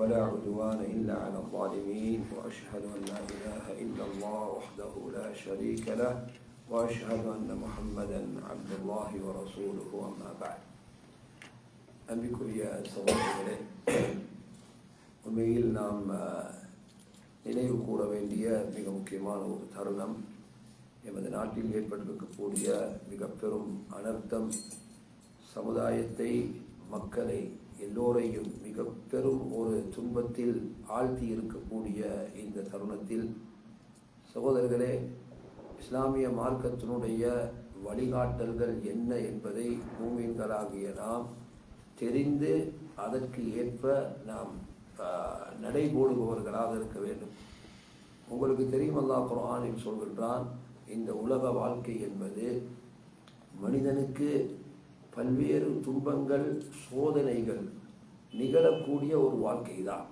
ولا عدوان إلا على الظالمين وأشهد أن لا إله إلا الله وحده لا شريك له وأشهد أن محمدا عبد الله ورسوله أما بعد. அன்பிற்குரிய சகோதரர்களே உண்மையில் நாம் நினைவு கூற வேண்டிய மிக முக்கியமான ஒரு தருணம் எமது நாட்டில் ஏற்பட்டிருக்கக்கூடிய மிக பெரும் அனர்த்தம் சமுதாயத்தை மக்களை எல்லோரையும் மிக பெரும் ஒரு துன்பத்தில் ஆழ்த்தி இருக்கக்கூடிய இந்த தருணத்தில் சகோதரர்களே இஸ்லாமிய மார்க்கத்தினுடைய வழிகாட்டல்கள் என்ன என்பதை மூமின்களாகிய நாம் தெரிந்து அதற்கு ஏற்ப நாம் நடைபோடுபவர்களாக இருக்க வேண்டும். உங்களுக்கு தெரியும் அல்லா குரானில் சொல்கின்றான் இந்த உலக வாழ்க்கை என்பது மனிதனுக்கு பல்வேறு துன்பங்கள் சோதனைகள் நிகழக்கூடிய ஒரு வாழ்க்கை தான்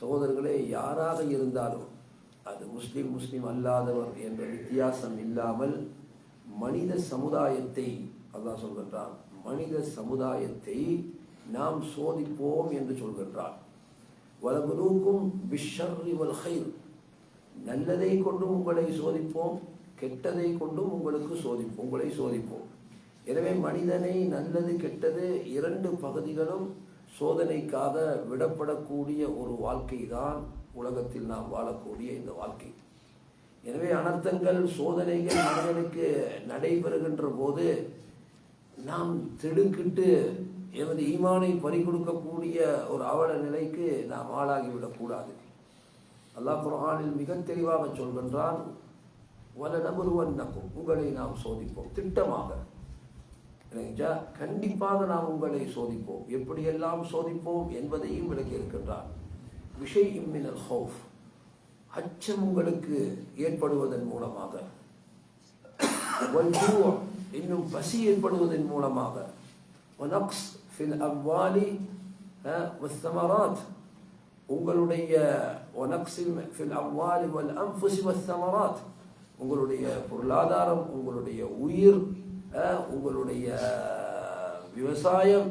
சகோதரர்களே யாராக இருந்தாலும் அது முஸ்லிம் முஸ்லிம் அல்லாதவர் என்ற வித்தியாசம் இல்லாமல் மனித சமுதாயத்தை அதான் சொல்கின்றான் மனித சமுதாயத்தை நாம் சோதிப்போம் என்று சொல்கின்றான். வலபுலூக்கும் பிஷர்ரி நல்லதை கொண்டும் உங்களை சோதிப்போம் கெட்டதை கொண்டும் உங்களுக்கு சோதிப்போம் உங்களை சோதிப்போம். எனவே மனிதனை நல்லது கெட்டது இரண்டு பகுதிகளும் சோதனைக்காக விடப்படக்கூடிய ஒரு வாழ்க்கை தான் உலகத்தில் நாம் வாழக்கூடிய இந்த வாழ்க்கை. எனவே அனர்த்தங்கள் சோதனைகள் மனிதனுக்கு நடைபெறுகின்ற போது நாம் திடுக்கிட்டு எமது ஈமானை பறிகொடுக்கக்கூடிய ஒரு அவல நிலைக்கு நாம் ஆளாகிவிடக்கூடாது அல்லாஹ் குர்ஆனில் மிக தெளிவாக சொல்கின்றான் வல நபருவன்னக்கும் உங்களை நாம் சோதிப்போம். திட்டமாக. இல்லைங்களா? கண்டிப்பாக நாம் உங்களை சோதிப்போம். எப்படியெல்லாம் சோதிப்போம் என்பதையும் விளக்கி இருக்கின்றான் விஷய் இம்மினல் ஹோஃப் அச்சம் உங்களுக்கு ஏற்படுவதன் மூலமாக. இன்னும் பசி ஏற்படுவதன் மூலமாக. வஸ்தமராத். உங்களுடைய வஸ்தமராத். உங்களுடைய பொருளாதாரம் உங்களுடைய உயிர் உங்களுடைய விவசாயம்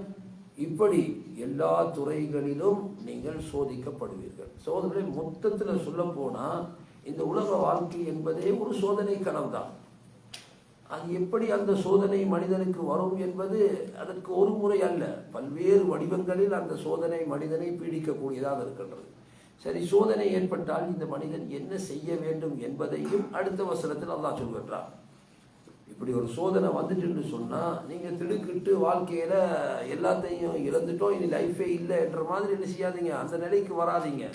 இப்படி எல்லா துறைகளிலும் நீங்கள் சோதிக்கப்படுவீர்கள். சோதனை மொத்தத்தில் சொல்ல போனால் இந்த உலக வாழ்க்கை என்பதே ஒரு சோதனை களம்தான் அது எப்படி அந்த சோதனை மனிதனுக்கு வரும் என்பது அதற்கு ஒரு முறை அல்ல. பல்வேறு வடிவங்களில் அந்த சோதனை மனிதனை பீடிக்கக்கூடியதாக இருக்கின்றது. சரி சோதனை ஏற்பட்டால் இந்த மனிதன் என்ன செய்ய வேண்டும் என்பதையும் அடுத்த வசனத்தில் அல்லாஹ் சொல்கின்றான். இப்படி ஒரு சோதனை வந்துட்டுன்னு சொன்னால் நீங்கள் திடுக்கிட்டு வாழ்க்கையில் எல்லாத்தையும் இழந்துட்டோம் இனி லைஃபே இல்லை என்ற மாதிரி என்ன செய்யாதீங்க. அந்த நிலைக்கு வராதீங்க.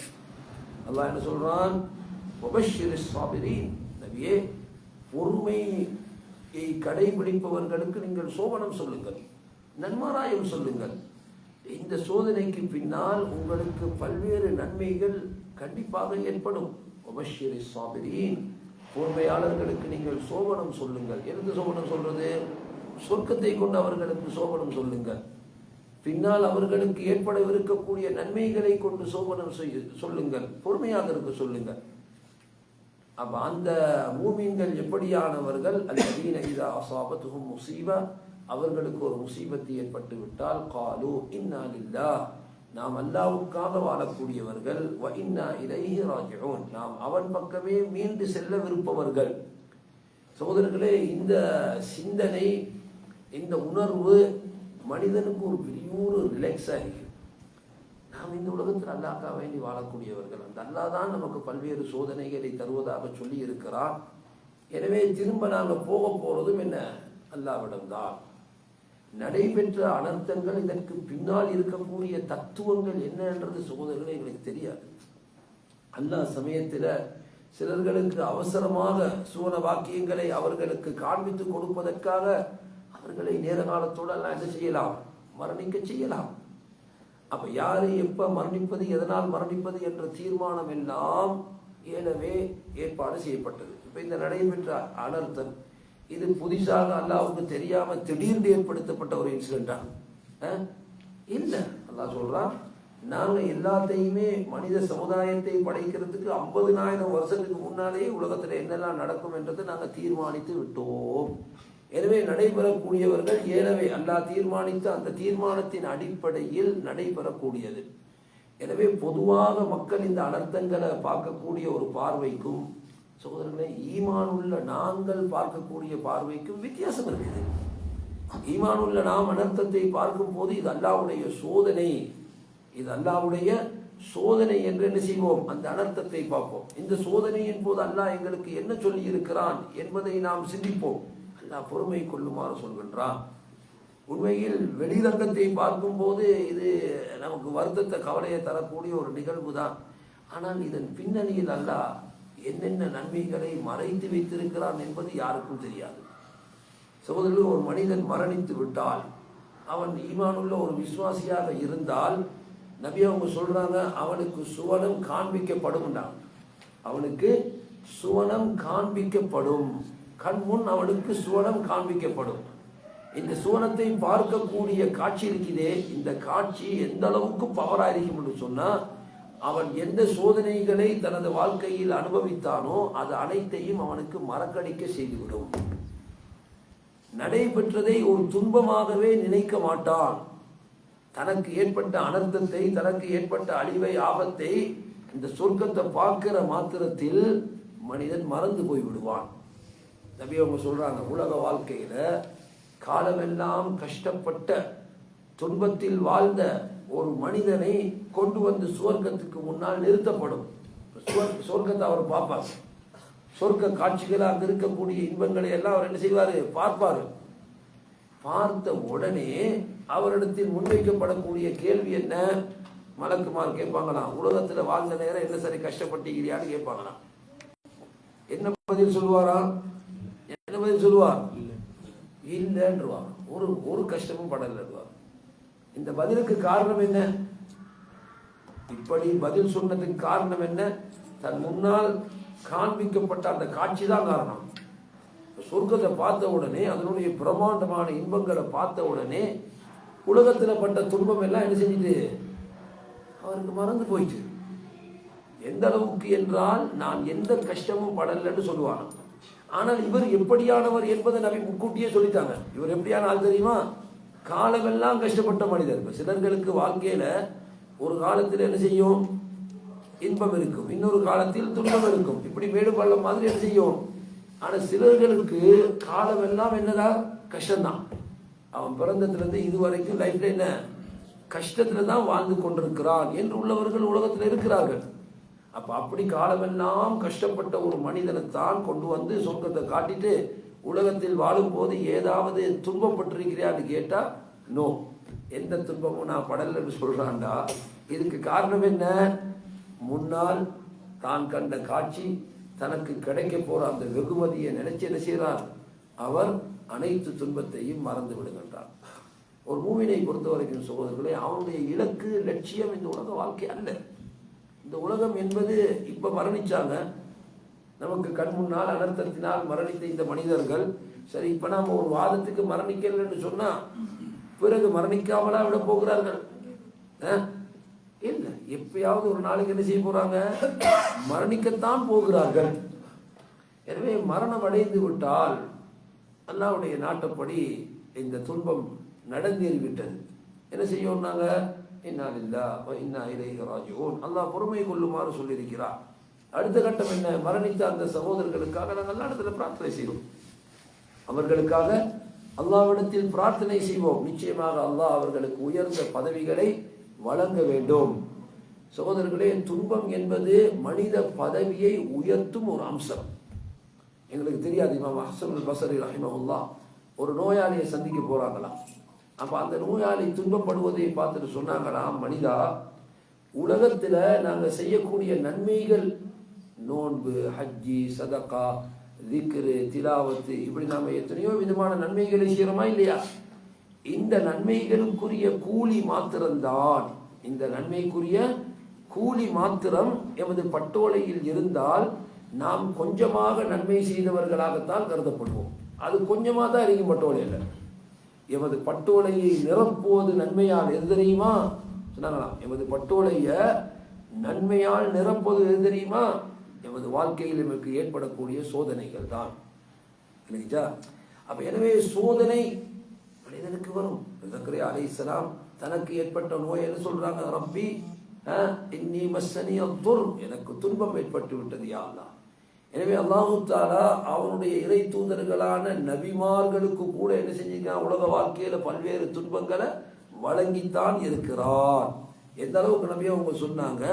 அல்லாஹ் என்ன சொல்கிறான் "வபஷ்ஷிரி ஸாபிரீன்." நபியே பொறுமையை கடைபிடிப்பவர்களுக்கு நீங்கள் சோபனம் சொல்லுங்கள் நன்மாராயம் சொல்லுங்கள். இந்த சோதனைக்கு பின்னால் உங்களுக்கு பல்வேறு நன்மைகள் கண்டிப்பாக ஏற்படும். "வபஷ்ஷிரி ஸாபிரீன்." பொறுமையாளர்களுக்கு நீங்கள் சோபனம் சொல்லுங்கள். எந்த சோபனம் சொல்றது? சொர்க்கத்தை கொண்டு அவர்களுக்கு சோபனம் சொல்லுங்கள். பின்னால் அவர்களுக்கு ஏற்படவிருக்கக்கூடிய நன்மைகளை கொண்டு சோபனம் செய்ய சொல்லுங்கள். பொறுமையாக இருக்க சொல்லுங்கள். அப்ப அந்த மூமீன்கள் எப்படியானவர்கள்? அல்லதீன இதா அசாபத்துஹும் முசீபா. அவர்களுக்கு ஒரு முசீபத்து ஏற்பட்டு விட்டால் காலு இன்னா நாம் அல்லாவுக்காக வாழக்கூடியவர்கள் வைன்னா இலைஹி ராஜிஊன். நாம் அவன் பக்கமே மீண்டு செல்ல விருப்பவர்கள். சோதரர்களே இந்த சிந்தனை இந்த உணர்வு மனிதனுக்கு ஒரு பெரிய ஒரு ரிலாக்ஸ் ஆகிருக்கு நாம் இந்த உலகத்தில் அல்லாக்கா வேண்டி வாழக்கூடியவர்கள். அந்த அல்லாஹ் தான் நமக்கு பல்வேறு சோதனைகளை தருவதாக சொல்லி இருக்கிறார் எனவே திரும்ப நாங்கள் போக போறதும் என்ன? அல்லாவிடம்தான் நடைபெற்ற அனர்த்தங்கள் இதற்கு பின்னால் இருக்கக்கூடிய தத்துவங்கள் என்னன்றது சகோதரர்களே எங்களுக்கு தெரியாது. அல்லாஹ் சமயத்தில் சிலர்களுக்கு அவசரமாக சூன வாக்கியங்களை அவர்களுக்கு காண்பித்து கொடுப்பதற்காக அவர்களை நேர காலத்தோடு எல்லாம் என்ன செய்யலாம்? மரணிக்க செய்யலாம். அப்ப யாரு எப்ப மரணிப்பது எதனால் மரணிப்பது என்ற தீர்மானம் எல்லாம் ஏலவே ஏற்பாடு செய்யப்பட்டது. இப்ப இந்த நடைபெற்ற அனர்த்தம் இது புதிதாக அல்லாவுக்கு தெரியாம திடீர்னு ஏற்படுத்தப்பட்ட ஒரு இன்சிடென்டா இல்லை. அல்லா சொல்றான் நாங்கள் எல்லாத்தையுமே மனித சமுதாயத்தை படைக்கிறதுக்கு ஐம்பதுனாயிரம் வருஷத்துக்கு முன்னாலேயே உலகத்தில் என்னெல்லாம் நடக்கும் என்றதை நாங்கள் தீர்மானித்து விட்டோம். எனவே நடைபெறக்கூடியவர்கள் ஏனவே அல்லாஹ் தீர்மானித்த அந்த தீர்மானத்தின் அடிப்படையில் நடைபெறக்கூடியது. எனவே பொதுவாக மக்கள் இந்த அனர்த்தங்களை பார்க்கக்கூடிய ஒரு பார்வைக்கும் சகோதரர்களே ஈமான் உள்ள நாங்கள் பார்க்கக்கூடிய பார்வைக்கும் வித்தியாசம் இருக்குது. ஈமான் உள்ள நாம் அனர்த்தத்தை பார்க்கும் போது இது அல்லாவுடைய சோதனை. இது அல்லாவுடைய சோதனை என்று என்ன செய்வோம்? அந்த அனர்த்தத்தை பார்ப்போம். இந்த சோதனையின் போது அல்லாஹ் எங்களுக்கு என்ன சொல்லி இருக்கிறான் என்பதை நாம் சிந்திப்போம். அல்லாஹ் பொறுமை கொள்ளுமாறு சொல்கின்றான். உண்மையில் வெளிரங்கத்தை பார்க்கும்போது இது நமக்கு வருத்தத்தை கவலையை தரக்கூடிய ஒரு நிகழ்வு தான் ஆனால் இதன் பின்னணியில் அல்லாஹ் என்னென்ன நன்மைகளை மறைத்து வைத்திருக்கிறான் என்பது யாருக்கும் தெரியாது. சகோதரர்கள் ஒரு மனிதன் மரணித்து விட்டால் அவன் ஈமானுள்ள ஒரு விசுவாசியாக இருந்தால் நபி அவங்க சொல்றாங்க அவனுக்கு சுவனம் காண்பிக்கப்படும் அவனுக்கு சுவனம் காண்பிக்கப்படும். கண் முன் அவனுக்கு சுவனம் காண்பிக்கப்படும். இந்த சுவனத்தை பார்க்கக்கூடிய காட்சி இருக்குதே. இந்த காட்சி எந்த அளவுக்கு பவராக இருக்கும் சொன்னா அவன் எந்த சோதனைகளை தனது வாழ்க்கையில் அனுபவித்தானோ அது அனைத்தையும் அவனுக்கு மறக்கடிக்க செய்துவிடும். நடைபெற்றதை ஒரு துன்பமாகவே நினைக்க மாட்டான். தனக்கு ஏற்பட்ட அனர்த்தத்தை தனக்கு ஏற்பட்ட அழிவை ஆபத்தை இந்த சொர்க்கத்தை பார்க்கிற மாத்திரத்தில் மனிதன் மறந்து போய் விடுவான் நபி அவங்க சொல்றாங்க உலக வாழ்க்கையில காலமெல்லாம் கஷ்டப்பட்ட துன்பத்தில் வாழ்ந்த ஒரு மனிதனை கொண்டு வந்து சுவர்க்கத்துக்கு முன்னால் நிறுத்தப்படும். சொர்க்கத்தை அவர் பார்ப்பார். சொர்க்க காட்சிகள் அங்க இருக்கக்கூடிய இன்பங்களை எல்லாம் அவர் என்ன செய்வாரு? பார்ப்பாரு. பார்த்த உடனே அவரிடத்தில் முன்வைக்கப்படக்கூடிய கேள்வி என்ன? மலக்குமார் கேட்பாங்களாம் உலகத்துல வாழ்ந்த நேரம் என்ன சரி கஷ்டப்பட்டீங்களான்னு கேட்பாங்களாம் என்ன பதில் சொல்லுவாராம் என்ன பதில் சொல்லுவார்? இல்லைன்றவார். ஒரு ஒரு கஷ்டமும் படலன்றுவார். இந்த பதிலுக்கு காரணம் என்ன? இப்படி பதில் சொன்னதுக்கு காரணம் என்ன? தன் முன்னால் காண்பிக்கப்பட்ட அந்த காட்சி தான் காரணம். சொர்க்கத்தை பார்த்த உடனே அதனுடைய பிரம்மாண்டமான இன்பங்களை பார்த்த உடனே உலகத்தில் பட்ட துன்பம் எல்லாம் என்ன செஞ்சுட்டு அவருக்கு மறந்து போயிட்டு. எந்த அளவுக்கு என்றால் நான் எந்த கஷ்டமும் படலன்னு சொல்லுவாங்க. ஆனால் இவர் எப்படியானவர் என்பதை நபி முன்கூட்டியே சொல்லிட்டாங்க. இவர் எப்படியான ஆள் தெரியுமா? காலமெல்லாம் கஷ்டப்பட்ட மனிதர். இப்போ சிலர்களுக்கு வாழ்க்கையில் ஒரு காலத்தில் என்ன செய்யும்? இன்பம் இருக்கும். இன்னொரு காலத்தில் துன்பம் இருக்கும். இப்படி மேடு பள்ளம் மாதிரி என்ன செய்யும்? ஆனால் சிலர்களுக்கு காலமெல்லாம் என்னதா? கஷ்டம்தான். அவன் பிறந்ததுலேருந்து இதுவரைக்கும் லைஃப்பில் என்ன? கஷ்டத்தில் தான் வாழ்ந்து கொண்டிருக்கிறான் என்று உள்ளவர்கள் உலகத்தில் இருக்கிறார்கள். அப்போ அப்படி காலமெல்லாம் கஷ்டப்பட்ட ஒரு மனிதனை தான் கொண்டு வந்து சொர்க்கத்தை காட்டிட்டு உலகத்தில் வாழும்போது ஏதாவது துன்பம் துன்பப்பட்டிருக்கிறியான்னு கேட்டா நோ. எந்த துன்பமும் நான் படலன்னு சொல்றான்டா. இதுக்கு காரணம் என்ன? முன்னால் தான் கண்ட காட்சி தனக்கு கிடைக்க போற அந்த வெகுமதியை நினைச்சு என்ன செய்கிறார் அவர் அனைத்து துன்பத்தையும் மறந்து விடுகின்றார். ஒரு மூவினை பொறுத்த வரைக்கும் சகோதரர்களே அவனுடைய இலக்கு லட்சியம் இந்த உலக வாழ்க்கை அல்ல. இந்த உலகம் என்பது இப்ப மரணிச்சாங்க. நமக்கு கண் முன்னால் அனர்த்தத்தினால் மரணித்த இந்த மனிதர்கள் சரி இப்போ நாம் ஒரு வாதத்துக்கு மரணிக்கலன்னு சொன்னால் பிறகு மரணிக்காமலா விட போகிறார்கள். இல்லை எப்பயாவது ஒரு நாளைக்கு என்ன செய்ய போகிறாங்க மரணிக்கத்தான் போகிறார்கள். எனவே மரணம் அடைந்து விட்டால் அல்லாவுடைய நாட்டப்படி இந்த துன்பம் நடந்தேறிவிட்டது. என்ன செய்யும் நாங்க? இன்னா இல்லா இன்னா இலைஹி ராஜிஊன். அல்லாஹ் பொறுமை கொள்ளுமாறு சொல்லியிருக்கிறார். அடுத்த கட்டம் என்ன? மரணித்த அந்த சகோதரர்களுக்காக நாங்கள் எல்லா இடத்துல பிரார்த்தனை செய்வோம். அவர்களுக்காக அல்லாவிடத்தில் பிரார்த்தனை செய்வோம். நிச்சயமாக அல்லாஹ் அவர்களுக்கு உயர்ந்த பதவிகளை வழங்க வேண்டும். சகோதரர்களே துன்பம் என்பது மனித பதவியை உயர்த்தும் ஒரு அம்சம். எங்களுக்கு தெரியாது இமாம் ஹசன் பசரி ரஹிமஹுல்லா ஒரு நோயாளியை சந்திக்க போறாங்களாம். அப்ப அந்த நோயாளி துன்பப்படுவதை பார்த்துட்டு சொன்னாங்களாம் மனிதா உலகத்துல நாங்க செய்யக்கூடிய நன்மைகள் நோன்பு ஹஜ்ஜி சதக்கா திக்ரு திலாவத்து இப்படி நாம எத்தனையோ விதமான நன்மைகளை செய்யறோமா இல்லையா? இந்த நன்மைகளுக்குரிய கூலி மாத்திரம்தான். இந்த நன்மைக்குரிய கூலி மாத்திரம் எமது பட்டோலையில் இருந்தால் நாம் கொஞ்சமாக நன்மை செய்தவர்களாகத்தான் கருதப்படுவோம். அது கொஞ்சமாக தான் இருக்கும் பட்டோலையில். எமது பட்டோலையை நிரப்புவது நன்மையால் எது தெரியுமா? சொன்னாங்களாம். எமது பட்டோலையை நன்மையால் நிரப்புவது எது தெரியுமா? எமது வாழ்க்கையில் எமக்கு ஏற்படக்கூடிய சோதனைகள் தான் இல்லைங்களா? அப்ப எனவே சோதனை மனிதனுக்கு வரும். அலை இஸ்லாம் தனக்கு ஏற்பட்ட நோய் என்ன சொல்றாங்க? ரப்பி இன்னி மஸ்ஸனிய துர் எனக்கு துன்பம் ஏற்பட்டு விட்டது யா எனவே அல்லாஹு தாலா அவனுடைய இறை தூதர்களான நபிமார்களுக்கு கூட என்ன செஞ்சிருக்கான் உலக வாழ்க்கையில பல்வேறு துன்பங்களை வழங்கித்தான் இருக்கிறான். எந்த அளவுக்கு நபி அவங்க சொன்னாங்க?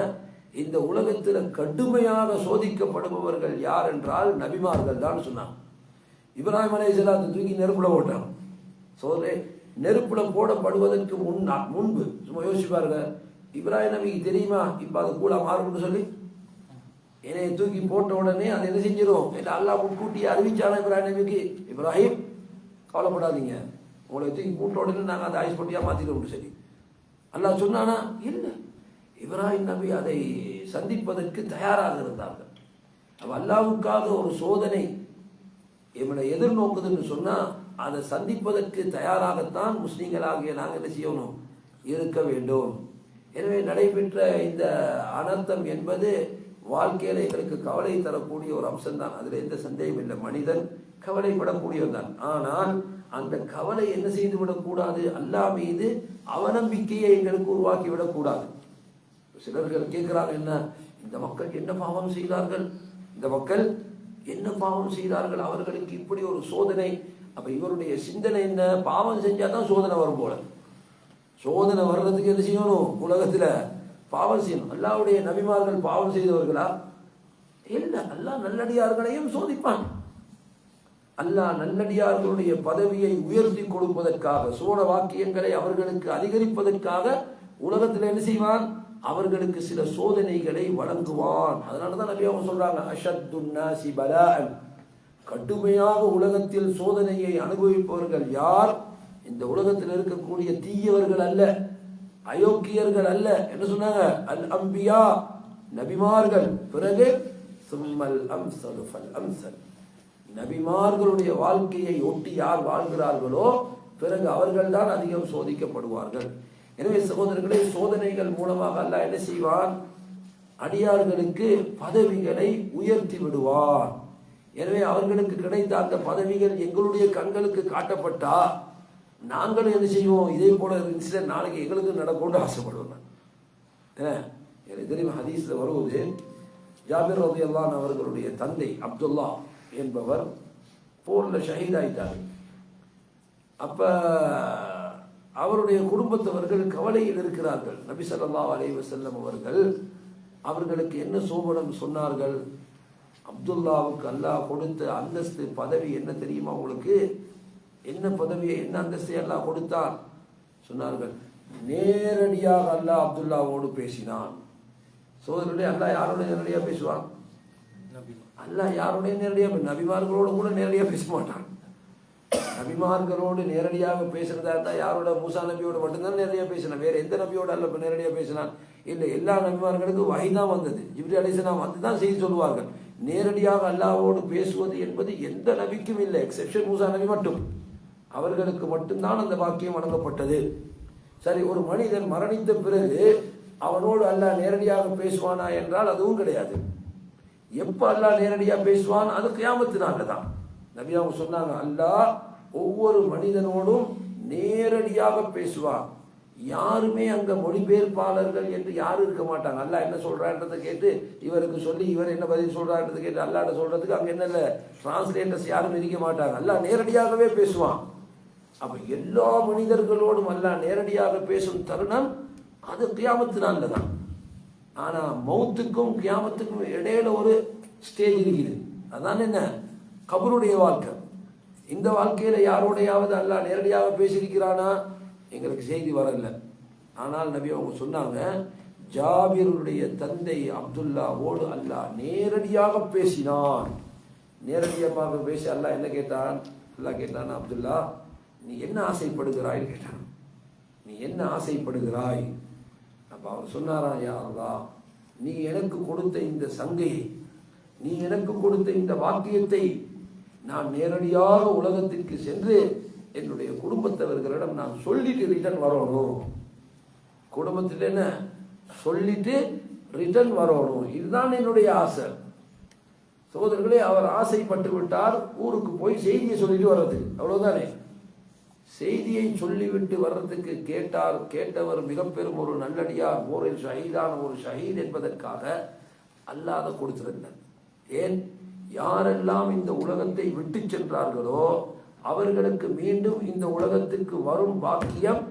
இந்த உலகத்தில் கடுமையாக சோதிக்கப்படுபவர்கள் யார் என்றால் நபிமார்கள் தான் சொன்னாங்க. இப்ராஹிம் அலைஹிஸ்ஸலாத்தை தூக்கி நெருப்புல போட்டாங்க. சோதரே நெருப்புல போடப்படுவதற்கு முன்னா முன்பு சும்மா யோசிப்பாருங்க இப்ராஹிம் நபிக்கு தெரியுமா? இப்போ அது கூட மாறும்னு சொல்லி? என்னைய தூக்கி போட்ட உடனே அது என்ன செஞ்சிடும் இல்லை அல்லா முன்கூட்டி அறிவிச்சாலும் இப்ராஹிம் நபிக்கு? இப்ராஹிம் கவலைப்படாதீங்க. உங்களை தூக்கி போட்ட உடனே நாங்கள் அதை ஐஸ் பொட்டியாக மாற்றிடுவோம் சரி அல்லா சொன்னானா? இல்லை. இப்ராஹிம் நபி அதை சந்திப்பதற்கு தயாராக இருந்தார்கள். அல்லாவுக்காக ஒரு சோதனை இவனை எதிர்நோக்குதுன்னு சொன்னால் அதை சந்திப்பதற்கு தயாராகத்தான் முஸ்லீம்களாகிய நாங்கள் என்ன செய்யணும்? இருக்க வேண்டும். எனவே நடைபெற்ற இந்த அனர்த்தம் என்பது வாழ்க்கையில் எங்களுக்கு கவலை தரக்கூடிய ஒரு அம்சம்தான். அதில் எந்த சந்தேகம் இல்லை. மனிதன் கவலைப்படக்கூடியவன் தான். ஆனால் அந்த கவலை என்ன செய்து விடக்கூடாது அல்லாஹ் மீது அவநம்பிக்கையை எங்களுக்கு உருவாக்கி விடக்கூடாது சிலர்கள் கேட்கிறார் என்ன? இந்த மக்கள் என்ன பாவம் செய்தார்கள்? இந்த மக்கள் என்ன பாவம் செய்தார்கள்? அவர்களுக்கு இப்படி ஒரு சோதனை. அப்ப இவருடைய சிந்தனை என்ன? பாவம் செஞ்சாதான் சோதனை வரும் போல. சோதனை வர்றதுக்கு என்ன செய்யணும்? உலகத்துல பாவம் செய்யணும். அல்லாவுடைய நபிமார்கள் பாவம் செய்தவர்களா? இல்ல அல்லா நல்லடியார்களையும் சோதிப்பான். அல்லாஹ் நல்லடியார்களுடைய பதவியை உயர்த்தி கொடுப்பதற்காக சோழ வாக்கியங்களை அவர்களுக்கு அதிகரிப்பதற்காக உலகத்தில் என்ன செய்வான்? அவர்களுக்கு சில சோதனைகளை வழங்குவான். அதனாலதான் நபி அவங்க சொல்றாங்க அஷத்துன்னாசி பலாஅன். கடுமையாக உலகத்தில் சோதனையை அனுபவிப்பவர்கள் யார்? இந்த உலகத்தில் இருக்கக்கூடிய தீயவர்கள் அல்ல அயோக்கியர்கள் அல்ல. என்ன சொன்னாங்க? அல் அம்பியா நபிமார்கள். பிறகு சும்மல் அம்சல் ஃபல் அம்சல். நபிமார்களுடைய வாழ்க்கையை ஒட்டி யார் வாழ்கிறார்களோ பிறகு அவர்கள்தான் அதிகம் சோதிக்கப்படுவார்கள். எனவே சகோதரர்களே சோதனைகள் மூலமாக அல்ல என்ன செய்வான்? அடியார்களுக்கு பதவிகளை உயர்த்தி விடுவான். எனவே அவர்களுக்கு கிடைத்த அந்த பதவிகள் எங்களுடைய கண்களுக்கு காட்டப்பட்டா நாங்களும் என்ன செய்வோம்? இதே போல இன்சிடென்ட் நாளைக்கு எங்களுக்கு நடக்கும்னு ஆசைப்படுவேன் எனக்கு தெரியும் ஹதீஸ்ல வருவது ஜாபிர் ரதியல்லான் அவர்களுடைய தந்தை அப்துல்லா என்பவர் போர்ல ஷஹீத் ஆயிட்டார் அப்ப அவருடைய குடும்பத்தவர்கள் கவலையில் இருக்கிறார்கள். நபி ஸல்லல்லாஹு அலைஹி வஸல்லம் அவர்கள் அவர்களுக்கு என்ன சோபனம் சொன்னார்கள்? அப்துல்லாவுக்கு அல்லாஹ் கொடுத்த அந்தஸ்து பதவி என்ன தெரியுமா உங்களுக்கு? என்ன பதவியை என்ன அந்தஸ்தை அல்லாஹ் கொடுத்தான்? சொன்னார்கள். நேரடியாக அல்லாஹ் அப்துல்லாவோடு பேசினான். சோதரனுடைய அல்லாஹ் யாரோட நேரடியாக பேசுவான்? அல்லாஹ் யாரோடைய நேரடியாக நபிமார்களோடு கூட நேரடியாக பேச மாட்டான். நபிமார்களோடு நேரடியாக பேசுகிறதா இருந்தால் யாரோட? மூசா நபியோட மட்டும்தான் நேரடியாக பேசினான். வேற எந்த நபியோட அல்ல இப்போ நேரடியாக பேசினான்? இல்லை எல்லா நபிமார்களுக்கும் வகை தான் வந்தது. ஜிப்ரி அலிஸ்லாம் வந்து தான் செய்தி சொல்லுவார்கள். நேரடியாக அல்லாவோடு பேசுவது என்பது எந்த நபிக்கும் இல்லை எக்ஸெப்ஷன் மூசா நபி மட்டும். அவர்களுக்கு மட்டும்தான் அந்த வாக்கியம் வழங்கப்பட்டது. சரி ஒரு மனிதன் மரணித்த பிறகு அவனோடு அல்லாஹ் நேரடியாக பேசுவானா என்றால் அதுவும் கிடையாது. எப்போ அல்லாஹ் நேரடியாக பேசுவான்? அது கியாமத்து நாள்ல தான். நபி அவங்க சொன்னாங்க அல்லாஹ் ஒவ்வொரு மனிதனோடும் நேரடியாக பேசுவார் யாருமே அங்க மொழிபெயர்ப்பாளர்கள் என்று யாரும் இருக்க மாட்டாங்க. அல்லா என்ன சொல்கிறான்றதை கேட்டு இவருக்கு சொல்லி இவர் என்ன பதில் சொல்றான்றதை கேட்டு அல்லாட்ட சொல்றதுக்கு அங்க என்ன டிரான்ஸ்லேட்டர்ஸ் யாரும் இருக்க மாட்டாங்க. அல்லா நேரடியாகவே பேசுவான். அப்ப எல்லா மனிதர்களோடும் அல்லா நேரடியாக பேசும் தருணம் அது கியாமத்து நாளில் தான். ஆனா மௌத்துக்கும் கியாமத்துக்கும் இடையில ஒரு ஸ்டேஜ் இருக்குது. அதான் என்ன? கபருடைய வாழ்க்கை. இந்த வாழ்க்கையில் யாரோடையாவது அல்லாஹ் நேரடியாக பேசியிருக்கிறானா? எங்களுக்கு செய்தி வரல. ஆனால் நபி அவங்க சொன்னாங்க ஜாபிருடைய தந்தை அப்துல்லாவோடு அல்லாஹ் நேரடியாக பேசினான். நேரடியாக பேசி அல்லாஹ் என்ன கேட்டான்? அல்லா கேட்டான் அப்துல்லா நீ என்ன ஆசைப்படுகிறாய்ன்னு கேட்டான். நீ என்ன ஆசைப்படுகிறாய்? அப்போ அவர் சொன்னாரா யாரா நீ எனக்கு கொடுத்த இந்த சங்கையை நீ எனக்கு கொடுத்த இந்த வாக்கியத்தை நான் நேரடியாக உலகத்திற்கு சென்று என்னுடைய குடும்பத்தவர்களிடம் நான் சொல்லிட்டு ரிட்டர்ன் வரணும். குடும்பத்தில் என்ன? சொல்லிட்டு ரிட்டர்ன் வரணும். இதுதான் என்னுடைய ஆசை. சகோதரர்களே அவர் ஆசைப்பட்டு விட்டார். ஊருக்கு போய் செய்தியை சொல்லிட்டு வர்றது. அவ்வளவுதானே? செய்தியை சொல்லிவிட்டு வர்றதுக்கு கேட்டார். கேட்டவர் மிக பெரும் ஒரு நல்லடியார் போரில் ஷஹீதான ஒரு ஷஹீத் என்பதற்காக அல்லாத கொடுத்திருந்தார். ஏன்? யாரெல்லாம் இந்த உலகத்தை விட்டு சென்றார்களோ அவர்களுக்கு மீண்டும் இந்த உலகத்துக்கு வரும் பாக்கியம்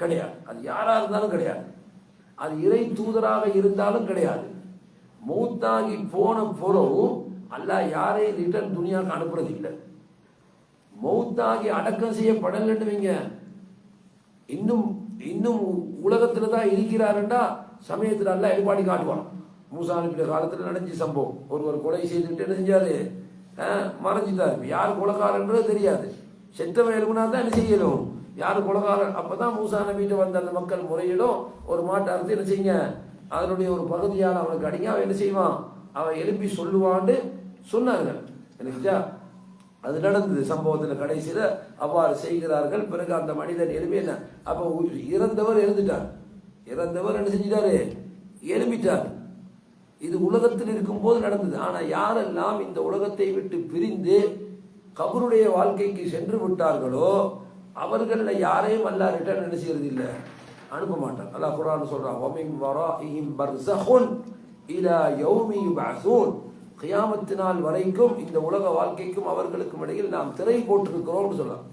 கிடையாது. அது யாரா இருந்தாலும் கிடையாது. அது இறை தூதராக இருந்தாலும் கிடையாது. மூத்தாகி போன பிறகும் அல்லாஹ் யாரையும் ரிட்டர்ன் துணியாக அனுப்புறது இல்லை. மௌத்தாகி அடக்கம் செய்யப்படலைன்னு வைங்க. இன்னும் இன்னும் உலகத்துல தான் இருக்கிறாருண்டா சமயத்தில் எல்லாம் எடுப்பாடி காட்டுவான் மூசா அனுப்பின காலத்தில் நடந்துச்சு சம்பவம். ஒருவர் கொலை செய்துட்டு என்ன செஞ்சாரு? மறைஞ்சிட்டாரு. யார் கொலைக்காரன்றது தெரியாது. செத்தவன் எழுப்புனா தான் என்ன செய்யணும்? யார் கொலைக்காரன் அப்பதான் மூசா நபிட்டு வந்த அந்த மக்கள் முறையிடும் ஒரு மாட்டை அறுத்து என்ன செய்யுங்க? அதனுடைய ஒரு பகுதியால் அவனுக்கு அடிங்க அவன் என்ன செய்வான்? அவன் எழுப்பி சொல்லுவான்னு சொன்னாங்க எனக்குச்சா அது நடந்தது சம்பவத்தில் கடைசியில். அவ்வாறு செய்கிறார்கள். பிறகு அந்த மனிதன் எழுப்பி என்ன? அப்போ இறந்தவர் எழுந்துட்டார். இறந்தவர் என்ன செஞ்சிட்டாரு? எழுப்பிட்டார் இது உலகத்தில் இருக்கும்போது நடந்தது. ஆனால் யாரெல்லாம் இந்த உலகத்தை விட்டு பிரிந்து கபருடைய வாழ்க்கைக்கு சென்று விட்டார்களோ அவர்களில் யாரையும் அல்லா ரிட்டர்ன் என்ன செய்யறது இல்லை அனுப்ப மாட்டார் அல்லாஹ் குர்ஆன் சொல்றான் வமின் வராஇஹிம் பர்ஸஹுன் இலா யௌமி யுபஅஸூன். கியாமத்து நாள் வரைக்கும் இந்த உலக வாழ்க்கைக்கும் அவர்களுக்கும் இடையில் நாம் திரை போட்டிருக்கிறோம்னு சொல்லலாம்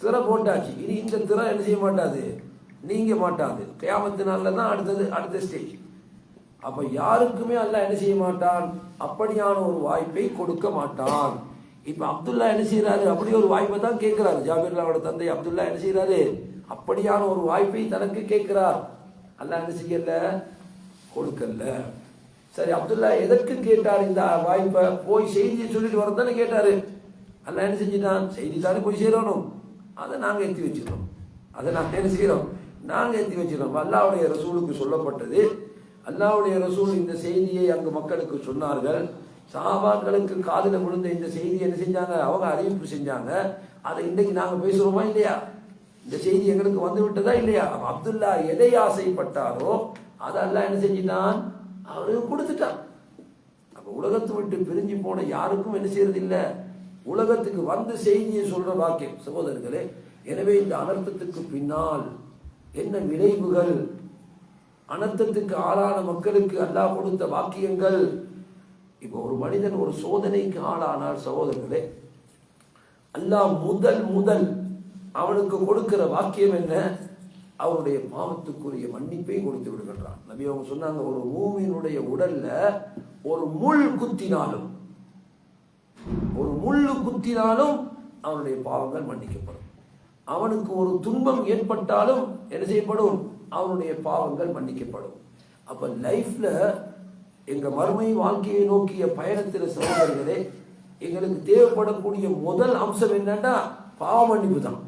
திரை போட்டாச்சு. இனி இந்த திரை என்ன செய்ய மாட்டாது? நீங்க மாட்டாது. கியாமத்து நாளில் தான் அடுத்தது அடுத்த ஸ்டேஜ் அப்ப யாருக்குமே அல்ல என்ன செய்ய மாட்டான்? அப்படியான ஒரு வாய்ப்பை கொடுக்க மாட்டான். இப்ப அப்துல்லா என்ன செய்யறாரு அப்படி ஒரு வாய்ப்பை தான் கேட்கிறாரு. ஜாபிர்லாவோட தந்தை அப்துல்லா என்ன செய்யறாரு அப்படியான ஒரு வாய்ப்பை தனக்கு கேட்கிறார். அல்ல என்ன செய்யல? கொடுக்கல. சரி அப்துல்லா எதற்கு கேட்டார் இந்த வாய்ப்பை? போய் செய்தியை சொல்லிட்டு வரதானே கேட்டாரு. அல்ல என்ன செஞ்சுட்டான்? செய்தி தானே போய் சேரணும். அதை நாங்க எத்தி வச்சிருக்கோம் அதை நாங்க என்ன செய்யறோம்? நாங்க எத்தி வச்சிருக்கோம் அல்லாவுடைய ரசூலுக்கு சொல்லப்பட்டது அல்லாவுடைய ரசூல் இந்த செய்தியை அங்கு மக்களுக்கு சொன்னார்கள். சாபாக்களுக்கு காதில் விழுந்த இந்த செய்தியை என்ன செஞ்சாங்க? அவங்க அறிவிப்பு செஞ்சாங்க. அதை இன்றைக்கு நாங்கள் பேசுறோமா இல்லையா? இந்த செய்தி எங்களுக்கு வந்து விட்டதா இல்லையா? அப்துல்லா எதை ஆசைப்பட்டாரோ அதை அல்லா என்ன செஞ்சிட்டான்? அவருக்கு கொடுத்துட்டான். அப்போ உலகத்தை விட்டு பிரிஞ்சு போன யாருக்கும் என்ன செய்யறது இல்லை உலகத்துக்கு வந்து செய்தியை சொல்ற வாக்கியம். சகோதரர்களே எனவே இந்த அனர்த்தத்துக்கு பின்னால் என்ன விளைவுகள்? அனர்த்தத்துக்கு ஆளான மக்களுக்கு அல்லாஹ் கொடுத்த வாக்கியங்கள். இப்போ ஒரு மனிதன் ஒரு சோதனைக்கு ஆளானார் சகோதரர்களே அல்லாஹ் முதல் முதல் அவனுக்கு கொடுக்கிற வாக்கியம் என்ன? அவருடைய பாவத்துக்குரிய மன்னிப்பை கொடுத்து விடுகின்றான். நபி அவங்க சொன்னாங்க ஒரு மூமியினுடைய உடல்ல ஒரு முள் குத்தினாலும் ஒரு முள்ளு குத்தினாலும் அவனுடைய பாவங்கள் மன்னிக்கப்படும். அவனுக்கு ஒரு துன்பம் ஏற்பட்டாலும் என்ன செய்யப்படும்? அவனுடைய பாவங்கள் மன்னிக்கப்படும். அப்ப லைஃப்ல எங்க மறுமை வாழ்க்கையை நோக்கிய பயணத்தில் சகோதரர்களே எங்களுக்கு தேவைப்படக்கூடிய முதல் அம்சம் என்னன்னா பாவ மன்னிப்பு தான்.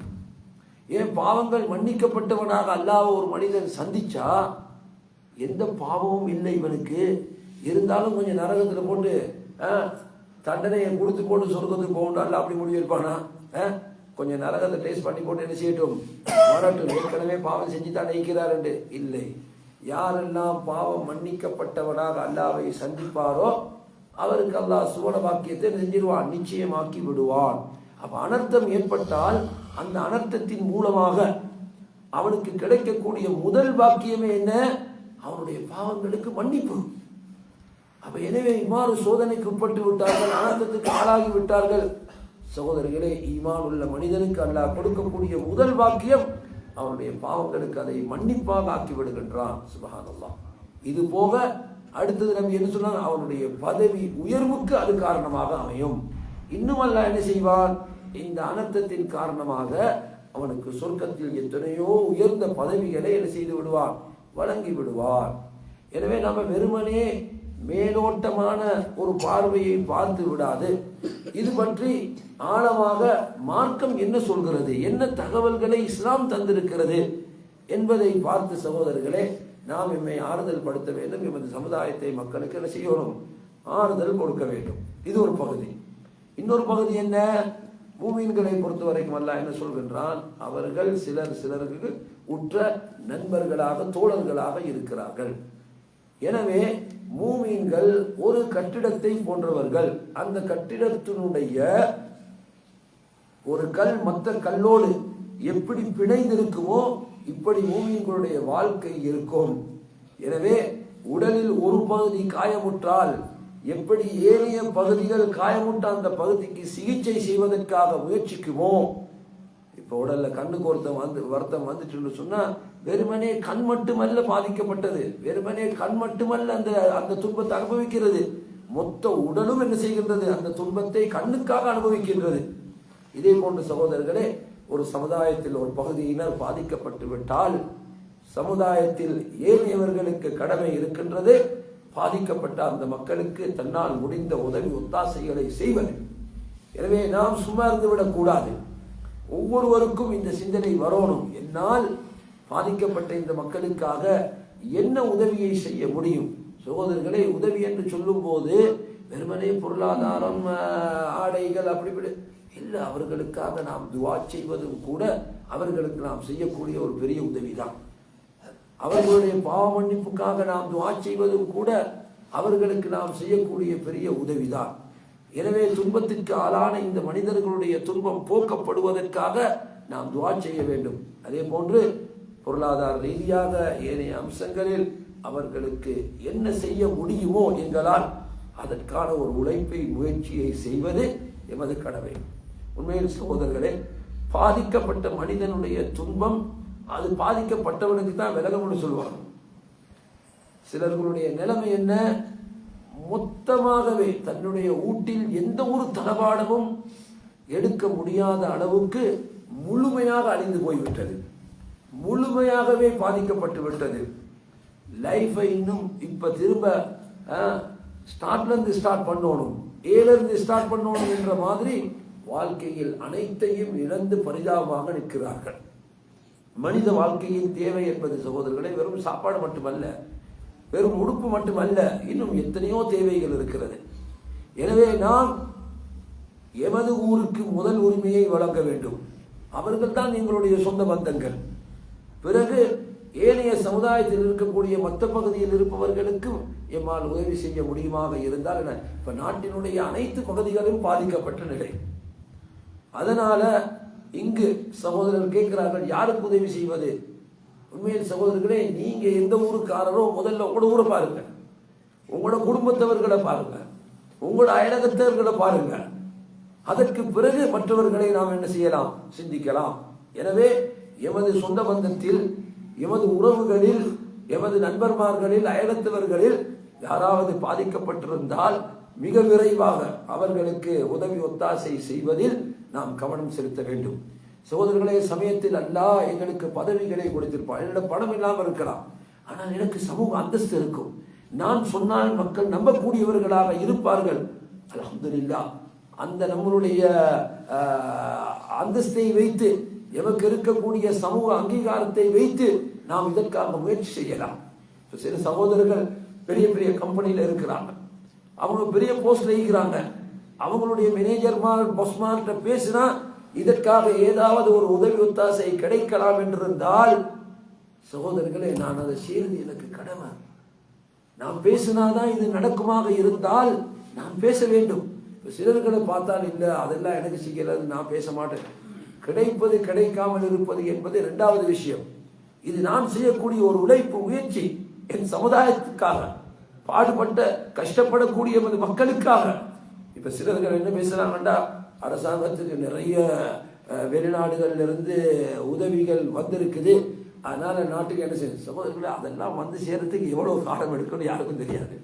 ஏன் பாவங்கள் மன்னிக்கப்பட்டவனாக அல்லாத ஒரு மனிதன் சந்திச்சா எந்த பாவமும் இல்லை இவனுக்கு. இருந்தாலும் கொஞ்சம் நரகத்தில் போட்டு ஆ, தண்டனையை கொடுத்து போட்டு சொர்க்கத்துக்கு போகணும் அல்ல அப்படி முடிவெடுப்பானா ஆ? கொஞ்சம் நரகத்தை டேஸ்ட் பண்ணி போட்டு என்ன செய்யட்டும்? வரட்டும். ஏற்கனவே பாவம் செஞ்சு தான் என்று. இல்லை. யாரெல்லாம் பாவம் மன்னிக்கப்பட்டவனாக அல்லாவை சந்திப்பாரோ அவருக்கு அல்லாஹ் சுவன வாக்கியத்தை செஞ்சிருவான்? நிச்சயமாக்கி விடுவான். அப்ப அனர்த்தம் ஏற்பட்டால் அந்த அனர்த்தத்தின் மூலமாக அவனுக்கு கிடைக்கக்கூடிய முதல் வாக்கியமே என்ன? அவனுடைய பாவங்களுக்கு மன்னிப்பு. அப்ப எனவே இவ்வாறு சோதனைக்கு உட்பட்டு விட்டார்கள் அனர்த்தத்துக்கு ஆளாகி விட்டார்கள். சகோதரிகளே ஈமான் உள்ள மனிதனுக்கு அல்லாஹ் கொடுக்கக்கூடிய முதல் வாக்கியம் அவனுடைய பாவங்களுக்கு அதை மன்னிப்பாக ஆக்கி விடுகின்றான். சுபஹானல்லாஹ். இது போக அடுத்தது நம்ம என்ன சொன்னால் அவனுடைய பதவி உயர்வுக்கு அது காரணமாக அமையும். இன்னும் அல்ல என்ன செய்வான்? இந்த அனர்த்தத்தின் காரணமாக அவனுக்கு சொர்க்கத்தில் எத்தனையோ உயர்ந்த பதவிகளை என்ன செய்து விடுவான்? வழங்கி விடுவான். எனவே நம்ம வெறுமனே மேலோட்டமான ஒரு பார்வையை பார்த்து விடாது. இது பற்றி ஆழமாக மார்க்கம் என்ன சொல்கிறது? என்ன தகவல்களை இஸ்லாம் தந்திருக்கிறது? என்பதை பார்த்து சகோதரர்களே நாம் இம்மை ஆறுதல் படுத்த வேண்டும். எமது சமுதாயத்தை மக்களுக்கு என்ன செய்யணும்? ஆறுதல் கொடுக்க வேண்டும். இது ஒரு பகுதி. இன்னொரு பகுதி என்ன? பூமியின்களை பொறுத்த வரைக்கும் அல்ல என்ன சொல்கின்றான்? அவர்கள் சிலர் சிலருக்கு உற்ற நண்பர்களாக தோழர்களாக இருக்கிறார்கள். எனவே மூமீன்கள் ஒரு கட்டிடத்தை போன்றவர்கள். அந்த கட்டிடத்தினுடைய ஒரு கல் மற்ற கல்லோடு எப்படி பிணைந்திருக்குமோ இப்படி மூமின்களுடைய வாழ்க்கை இருக்கும். எனவே உடலில் ஒரு பகுதி காயமுற்றால் எப்படி ஏனைய பகுதிகள் காயமுற்ற அந்த பகுதிக்கு சிகிச்சை செய்வதற்காக முயற்சிக்குமோ இப்போ உடல்ல கண்ணுக்கு ஒருத்தம் வந்து வருத்தம் வந்துட்டுன்னு சொன்னா வெறுமனே கண் மட்டுமல்ல பாதிக்கப்பட்டது. வெறுமனே கண் மட்டுமல்ல அந்த அந்த துன்பத்தை அனுபவிக்கிறது. மொத்த உடலும் என்ன செய்கின்றது? அந்த துன்பத்தை கண்ணுக்காக அனுபவிக்கின்றது. இதே போன்ற சகோதரர்களே ஒரு சமுதாயத்தில் ஒரு பகுதியினர் பாதிக்கப்பட்டு விட்டால் சமுதாயத்தில் ஏனையவர்களுக்கு கடமை இருக்கின்றது. பாதிக்கப்பட்ட அந்த மக்களுக்கு தன்னால் முடிந்த உதவி ஒத்தாசைகளை செய்வது. எனவே நாம் சும்மா இருந்து விடக்கூடாது. ஒவ்வொருவருக்கும் இந்த சிந்தனை வரணும். என்னால் பாதிக்கப்பட்ட இந்த மக்களுக்காக என்ன உதவியை செய்ய முடியும்? சகோதரர்களே உதவி என்று சொல்லும்போது வெறுமனே பொருளாதாரம் ஆடைகள் அப்படி இப்படி இல்லை அவர்களுக்காக நாம் துவா செய்வதும் கூட அவர்களுக்கு நாம் செய்யக்கூடிய ஒரு பெரிய உதவிதான். அவர்களுடைய பாவ மன்னிப்புக்காக நாம் துவா செய்வதும் கூட அவர்களுக்கு நாம் செய்யக்கூடிய பெரிய உதவிதான். எனவே துன்பத்திற்கு ஆளான இந்த மனிதர்களுடைய துன்பம் போக்கப்படுவதற்காக நாம் துவா செய்ய வேண்டும். அதே போன்று பொருளாதார ரீதியாக ஏனைய அம்சங்களில் அவர்களுக்கு என்ன செய்ய முடியுமோ எங்களால் அதற்கான ஒரு உழைப்பை முயற்சியை செய்வது எமது கடமை. உண்மையில் சகோதரர்களே பாதிக்கப்பட்ட மனிதனுடைய துன்பம் அது பாதிக்கப்பட்டவனுக்கு தான் விலகம்னு சொல்லுவாங்க. சிலர்களுடைய நிலைமை என்ன? மொத்தமாகவே தன்னுடைய ஊட்டில் எந்த ஒரு தளபாடமும் எடுக்க முடியாத அளவுக்கு முழுமையாக அழிந்து போய்விட்டது. முழுமையாகவே பாதிக்கப்பட்டு விட்டது. லைஃபை இன்னும் இப்ப திரும்ப ஸ்டார்ட்ல இருந்து ஸ்டார்ட் பண்ணணும் ஏல இருந்து ஸ்டார்ட் பண்ணணும் என்ற மாதிரி வாழ்க்கையில் அனைத்தையும் இழந்து பரிதாபமாக நிற்கிறார்கள். மனித வாழ்க்கையின் தேவை என்பது சகோதரர்களே வெறும் சாப்பாடு மட்டுமல்ல வெறும் உடுப்பு மட்டுமல்ல இன்னும் எத்தனையோ தேவைகள் இருக்கிறது. எனவே நாம் எமது ஊருக்கு முதல் உரிமையை வழங்க வேண்டும். அவர்கள் தான் எங்களுடைய சொந்த பந்தங்கள். பிறகு ஏனைய சமுதாயத்தில் இருக்கக்கூடிய மற்ற பகுதியில் இருப்பவர்களுக்கும் எம்மால் உதவி செய்ய முடியுமாக இருந்தால் என இப்ப நாட்டினுடைய அனைத்து பகுதிகளும் பாதிக்கப்பட்ட நிலை. அதனால இங்கு சகோதரர் கேட்கிறார்கள் யாருக்கு உதவி செய்வது? உண்மையில் சகோதரர்களே நீங்க எந்த ஊருக்காரரோ முதல்ல உங்களோட ஊரை பாருங்க. உங்களோட குடும்பத்தவர்களை பாருங்க. உங்களோட அயலகத்தவர்களை பாருங்க. அதற்கு பிறகு மற்றவர்களை நாம் என்ன செய்யலாம்? சிந்திக்கலாம். எனவே எமது சொந்த பந்தத்தில் எமது உறவுகளில் எமது நண்பர்மார்களில் அயலத்தவர்களில் யாராவது பாதிக்கப்பட்டிருந்தால் மிக விரைவாக அவர்களுக்கு உதவி ஒத்தாசை செய்வதில் நாம் கவனம் செலுத்த வேண்டும். சகோதரர்களே சமயத்தில் அல்லாஹ் எங்களுக்கு பதவிகளை கொடுத்திருப்பான். என்னோட பணம் இல்லாமல் இருக்கலாம். ஆனால் எனக்கு சமூக அந்தஸ்து இருக்கும். நான் சொன்னால் மக்கள் நம்பக்கூடியவர்களாக இருப்பார்கள். அல்ஹம்துலில்லாஹ். அந்த நம்மளுடைய அந்தஸ்தை வைத்து எமக்கு இருக்கக்கூடிய சமூக அங்கீகாரத்தை வைத்து நாம் இதற்காக முயற்சி செய்யலாம். சில சகோதரர்கள் பெரிய பெரிய கம்பெனியில் இருக்கிறாங்க. அவங்க பெரிய போஸ்ட்ல இருக்கிறாங்க அவங்களுடைய மேனேஜர்மார் பொஸ்மார்கிட்ட பேசினா இதற்காக ஏதாவது ஒரு உதவி ஒத்தாசை கிடைக்கலாம் என்றிருந்தால் சகோதரர்களே நான் அதை செய்வது எனக்கு கடமை. நாம் பேசினாதான் இது நடக்குமாக இருந்தால் நாம் பேச வேண்டும். இப்போ சிலர்களை பார்த்தால் இல்லை அதெல்லாம் எனக்கு சிக்கிறது நான் பேச மாட்டேன். கிடைப்பது கிடைக்காமல் இருப்பது என்பது இரண்டாவது விஷயம். இது நான் செய்யக்கூடிய ஒரு உழைப்பு முயற்சி. என் சமுதாயத்துக்காக பாடுபட்ட கஷ்டப்படக்கூடிய மக்களுக்காக இப்போ சிலர்கள் என்ன பேசுகிறாங்கன்னா அரசாங்கத்துக்கு நிறைய அஹ், உதவிகள் வந்திருக்குது. அதனால் நாட்டுக்கு என்ன செய்யும் சகோதரர்களே அதெல்லாம் வந்து சேர்றதுக்கு எவ்வளோ காலம் எடுக்கணும்னு யாருக்கும் தெரியாது.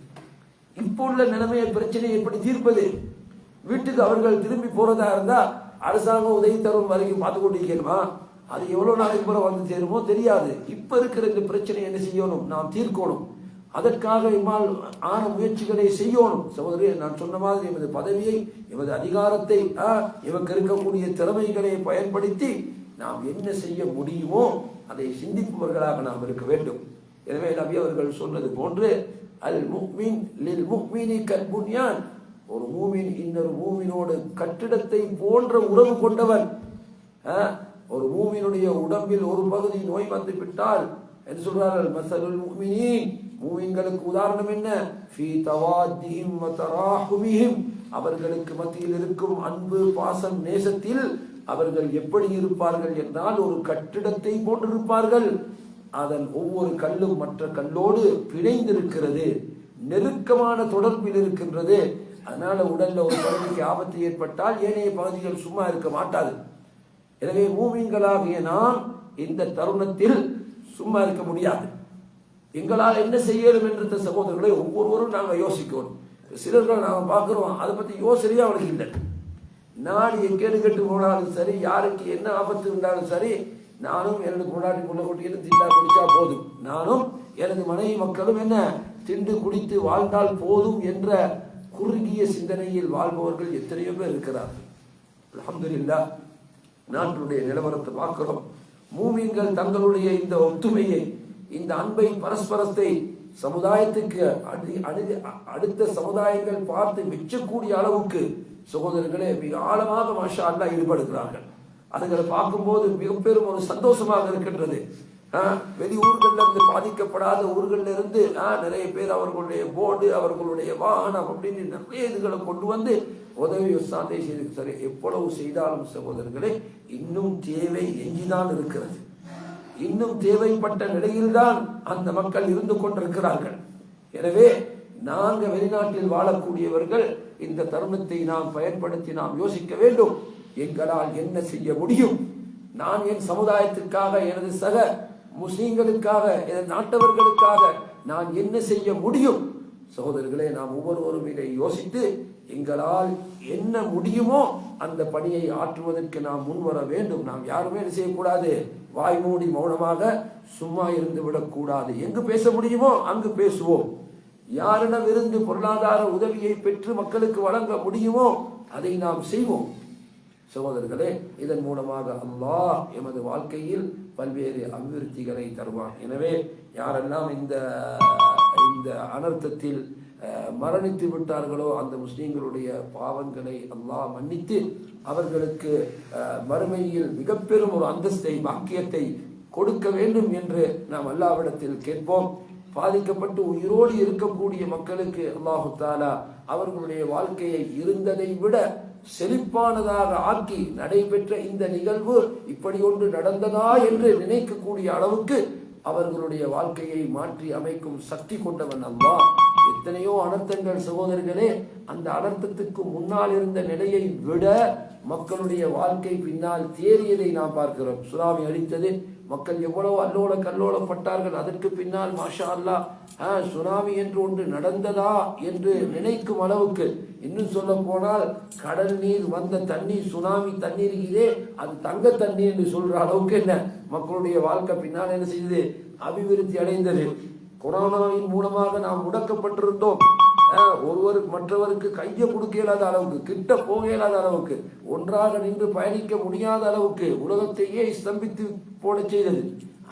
இப்போ உள்ள நிலைமையை பிரச்சனையை எப்படி தீர்ப்பது? வீட்டுக்கு அவர்கள் திரும்பி போகிறதா இருந்தால் அரசாங்கம் உதவி தரும் வரைக்கும் பார்த்து கொண்டிருக்கணுமா அது எவ்வளோ நாளைக்கு பிறகு வந்து சேருமோ தெரியாது. இப்போ இருக்கிற இந்த பிரச்சனை என்ன செய்யணும்? நாம் தீர்க்கணும். அதற்காக இம்மால் ஆன முயற்சிகளை செய்யணும். சகோதரி நான் சொன்ன மாதிரி எமது பதவியை எமது அதிகாரத்தை ஆ, இவங்க இருக்கக்கூடிய திறமைகளை பயன்படுத்தி நாம் என்ன செய்ய முடியுமோ அதை சிந்திப்பவர்களாக நாம் இருக்க வேண்டும். எனவே நபி அவர்கள் சொன்னது போன்று அல் முக்மீன் லில் முக்மினி கல்புன்யான் ஒரு மூமின் இன்னொரு மூமினோடு கட்டிடத்தை போன்ற உறவு கொண்டவன் ஆ, ஒரு மூமினுடைய உடம்பில் ஒரு பகுதி நோய் வந்து விட்டால் என்று சொல்றார்கள் மசலுல் முக்மினீன். மூவிங்களுக்கு உதாரணம் என்ன? ஃபீ தவாத்திஹிம் வ அவர்களுக்கு மத்தியில் இருக்கும் அன்பு பாசம் நேசத்தில் அவர்கள் எப்படி இருப்பார்கள் என்றால் ஒரு கட்டிடத்தை போன்றிருப்பார்கள். அதன் ஒவ்வொரு கல்லும் மற்ற கல்லோடு பிணைந்திருக்கிறது. நெருக்கமான தொடர்பில் இருக்கின்றது. அதனால உடல்ல ஒரு பகுதிக்கு ஆபத்து ஏற்பட்டால் ஏனைய பகுதிகள் சும்மா இருக்க மாட்டாது. எனவே மூவிங்களாகிய நாம் இந்த தருணத்தில் சும்மா இருக்க முடியாது. எங்களால் என்ன செய்யணும் என்ற சகோதரர்களை ஒவ்வொருவரும் நாங்கள் யோசிக்கணும் சிலர்களை நாங்கள் பார்க்குறோம். அதை பற்றி யோசனையே அவனுக்கு இல்லை. நான் எங்கேடு கெட்டு போனாலும் சரி யாருக்கு என்ன ஆபத்து இருந்தாலும் சரி நானும் எனது கொண்டாடி கொள்ள கொட்டியிலும் திண்டா குடித்தா போதும். நானும் எனது மனைவி மக்களும் என்ன திண்டு குடித்து வாழ்ந்தால் போதும் என்ற குறுகிய சிந்தனையில் வாழ்பவர்கள் எத்தனையோ பேர் இருக்கிறார்கள். அல்ஹம்துலில்லாஹ் நாட்டினுடைய நிலவரத்தை பார்க்கிறோம். மூமியங்கள் தங்களுடைய இந்த ஒத்துமையை இந்த அன்பை பரஸ்பரத்தை சமுதாயத்துக்கு அடி- அடுத்த சமுதாயங்கள் பார்த்து மிச்சக்கூடிய அளவுக்கு சகோதரர்களே மிக ஆழமாக மாஷா அல்லா ஈடுபடுகிறார்கள். அதுகளை பார்க்கும்போது மிக பெரும் ஒரு சந்தோஷமாக இருக்கின்றது. வெளி வெளியூர்கள்ல இருந்து பாதிக்கப்படாத ஊர்கள்ல இருந்து நிறைய பேர் அவர்களுடைய போர்டு அவர்களுடைய வாகனம் அப்படின்னு நிறைய இதுகளை கொண்டு வந்து உதவி சாந்தை செய்து சரி எவ்வளவு செய்தாலும் சகோதரர்களே இன்னும் தேவை எஞ்சிதான் இருக்கிறது. இன்னும் தேவைப்பட்ட நிலையில்தான் அந்த மக்கள் இருந்து கொண்டிருக்கிறார்கள். எனவே நாங்கள் வெளிநாட்டில் வாழக்கூடியவர்கள் இந்த தருணத்தை நாம் பயன்படுத்தி நாம் யோசிக்க வேண்டும். எங்களால் என்ன செய்ய முடியும்? நான் என் சமுதாயத்திற்காக எனது சக முஸ்லீம்களுக்காக எனது நாட்டவர்களுக்காக நான் என்ன செய்ய முடியும்? சகோதரர்களே நாம் ஒவ்வொருவரும் இதை யோசித்து எங்களால் என்ன முடியுமோ அந்த பணியை ஆற்றுவதற்கு நாம் முன்வர வேண்டும். நாம் யாருமே செய்யக்கூடாது? வாய் மூடி மௌனமாக சும்மா இருந்து விடக்கூடாது. எங்கு பேச முடியுமோ அங்கு பேசுவோம். யாரிடம் இருந்து பொருளாதார உதவியை பெற்று மக்களுக்கு வழங்க முடியுமோ அதை நாம் செய்வோம். சகோதரர்களே இதன் மூலமாக அல்லாஹ் எமது வாழ்க்கையில் பல்வேறு அபிவிருத்திகளை தருவான். எனவே யாரெல்லாம் இந்த இந்த அனர்த்தத்தில் மரணித்து விட்டார்களோ அந்த முஸ்லீம்களுடைய பாவங்களை அல்லாஹ் மன்னித்து அவர்களுக்கு மறுமையில் மிக பெரும் ஒரு அந்தஸ்தை பாக்கியத்தை கொடுக்க வேண்டும் என்று நாம் அல்லாவிடத்தில் கேட்போம். பாதிக்கப்பட்டு உயிரோடு இருக்கக்கூடிய மக்களுக்கு அல்லாஹு தாலா அவர்களுடைய வாழ்க்கையை இருந்ததை விட செழிப்பானதாக ஆக்கி நடைபெற்ற இந்த நிகழ்வு இப்படி ஒன்று நடந்ததா என்று நினைக்கக்கூடிய அளவுக்கு அவர்களுடைய வாழ்க்கையை மாற்றி அமைக்கும் சக்தி கொண்டவன் அல்லாஹ். எத்தனையோ அனர்த்தங்கள் சகோதரர்களே அந்த அனர்த்தத்துக்கு முன்னால் இருந்த நிலையை விட மக்களுடைய வாழ்க்கை பின்னால் தேறியதை நாம் பார்க்கிறோம். சுனாமி அடித்தது மக்கள் எவ்வளவு அல்லோல கல்லோலப்பட்டார்கள் அதற்கு பின்னால் மாஷா அல்லா ஆ, சுனாமி என்று ஒன்று நடந்ததா என்று நினைக்கும் அளவுக்கு. இன்னும் சொல்ல போனால் கடல் நீர் வந்த தண்ணீர் சுனாமி தண்ணீர் இதே அது தங்க தண்ணீர் என்று சொல்ற அளவுக்கு என்ன? மக்களுடைய வாழ்க்கை பின்னால் என்ன செய்தது? அபிவிருத்தி அடைந்தது. கொரோனாவின் மூலமாக நாம் முடக்கப்பட்டிருந்தோம். ஒருவருக்கு மற்றவருக்கு கையை கொடுக்க இயலாத அளவுக்கு கிட்ட போக இயலாத அளவுக்கு ஒன்றாக நின்று பயணிக்க முடியாத அளவுக்கு உலகத்தையே ஸ்தம்பித்து போட செய்தது.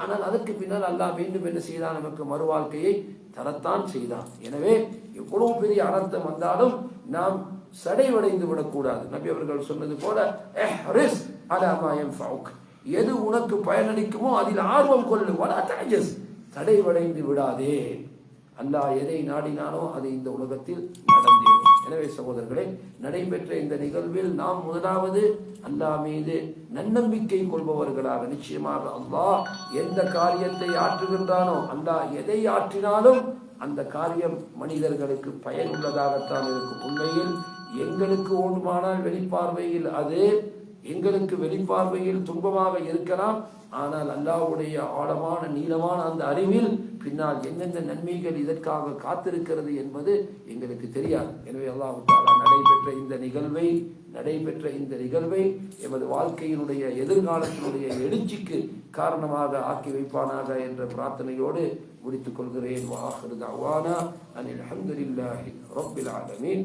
ஆனால் அதற்கு பின்னால் அல்லாஹ் மீண்டும் என்ன செய்தான்? நமக்கு மறுவாழ்க்கையை தரத்தான் செய்தான். எனவே எவ்வளவு பெரிய அனர்த்தம் வந்தாலும் நாம் சடைவடைந்து விடக்கூடாது. நபி அவர்கள் சொன்னது போல "இஹ்ரிஸ் எது உனக்கு பயனளிக்குமோ அதில் ஆர்வம் கொள்ளு. வலா தேஜஸ் தடைவடைந்து விடாதே. அல்லாஹ் எதை நாடினானோ அது இந்த உலகத்தில் நடந்தேறும். எனவே சகோதரர்களே நடைபெற்ற இந்த நிகழ்வில் நாம் முதலாவது அல்லாஹ் மீது நன்னம்பிக்கை கொள்பவர்களாக நிச்சயமாக அல்லாஹ் எந்த காரியத்தை ஆற்றுகின்றானோ அல்லாஹ் எதை ஆற்றினாலும் அந்த காரியம் மனிதர்களுக்கு பயனுள்ளதாகத்தான் இருக்கும். உண்மையில் எங்களுக்கு ஓடுமானால் வெளிப்பார்வையில் அது எங்களுக்கு வெளிப்பார்வையில் துன்பமாக இருக்கலாம் ஆனால் அல்லாவுடைய ஆழமான நீளமான அந்த அறிவில் பின்னால் என்னென்ன நன்மைகள் இதற்காக காத்திருக்கிறது என்பது எங்களுக்கு தெரியாது. எனவே அல்லாஹு நடைபெற்ற இந்த நிகழ்வை நடைபெற்ற இந்த நிகழ்வை எமது வாழ்க்கையினுடைய எதிர்காலத்தினுடைய எழுச்சிக்கு காரணமாக ஆக்கி வைப்பானாக என்ற பிரார்த்தனையோடு முடித்துக் கொள்கிறேன். வாஹிரு தஅவானா அனில் அல்ஹம்துலில்லாஹி ரப்பில் ஆலமீன்.